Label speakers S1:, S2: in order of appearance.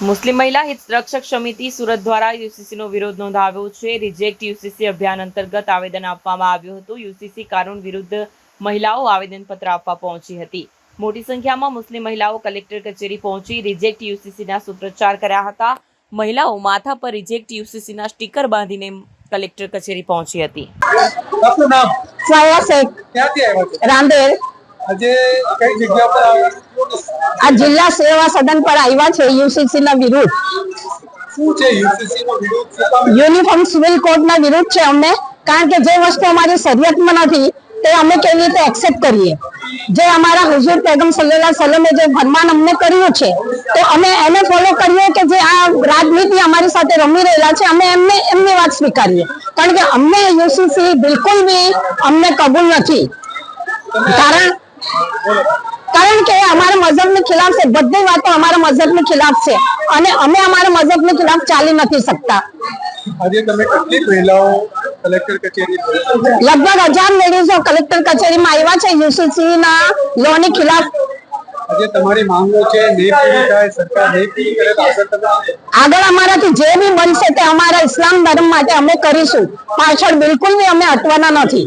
S1: મુસ્લિમ મહિલા હિત રક્ષક સમિતિ સુરત દ્વારા યુસીસીનો વિરોધ નોંધાવ્યો છે. રિજેક્ટ યુસીસી અભિયાન અંતર્ગત આવેદન આપવામાં આવ્યું હતું. યુસીસી કાનૂન વિરુદ્ધ મહિલાઓ આવેદનપત્ર આપવા પહોંચી હતી. મોટી સંખ્યામાં મુસ્લિમ મહિલાઓ કલેક્ટર કચેરી પહોંચી રિજેક્ટ યુસીસીના સૂત્રોચ્ચાર કર્યા હતા. મહિલાઓ માથા પર રિજેક્ટ યુસીસીના સ્ટીકર બાંધીને કલેક્ટર કચેરી પહોંચી હતી.
S2: આપનું આજે કઈ જગ્યા પર
S3: આ જિલ્લા સેવા સદન પર આવ્યા છે યુસીસી ના વિરુદ્ધ.
S2: શું છે યુસીસી નો વિરોધ?
S3: યુનિફોર્મ સિવિલ કોડ ના વિરુદ્ધ છે અમને. કારણ કે જે વસ્તુ અમારી શરીયતમાં નથી તે અમે કેવી રીતે એક્સેપ્ટ કરીએ? જે અમારા હુઝુર પેગમ સલ્લેલ્લાહુ સલમે જે ફરમાન અમને કર્યું છે તો અમે એને ફોલો કરીએ કે જે આ રાજનીતિ અમારી સાથે રમી રહેલા છે અમે એમને એમની વાત સ્વીકારીએ. કારણ કે અમને યુસીસી બિલકુલ બી અમને કબૂલ નથી. કારણ કારણ કે અમારા મઝહબની ખિલાફ છે. બધી વાતો અમારા મઝહબની ખિલાફ છે. અને અમે અમારા મઝહબની ખિલાફ ચાલી નથી શકતા.
S2: આજે તમે કેટલી મહિલાઓ કલેક્ટર કચેરી
S3: લગભગ હજાર લેડીઝો કલેક્ટર કચેરીમાં આવ્યા છે. યુસીસી ના લો ની ખિલાફ.
S2: આજે તમારી માંગો છે નહીં પૂરી થાય સરકાર નહીં પૂરી કરે આગળ
S3: આગળ અમારાથી જે બી બનશે તે અમારા ઇસ્લામ ધર્મ માટે અમે કરીશું. પાછળ બિલકુલ બી અમે હટવાના નથી.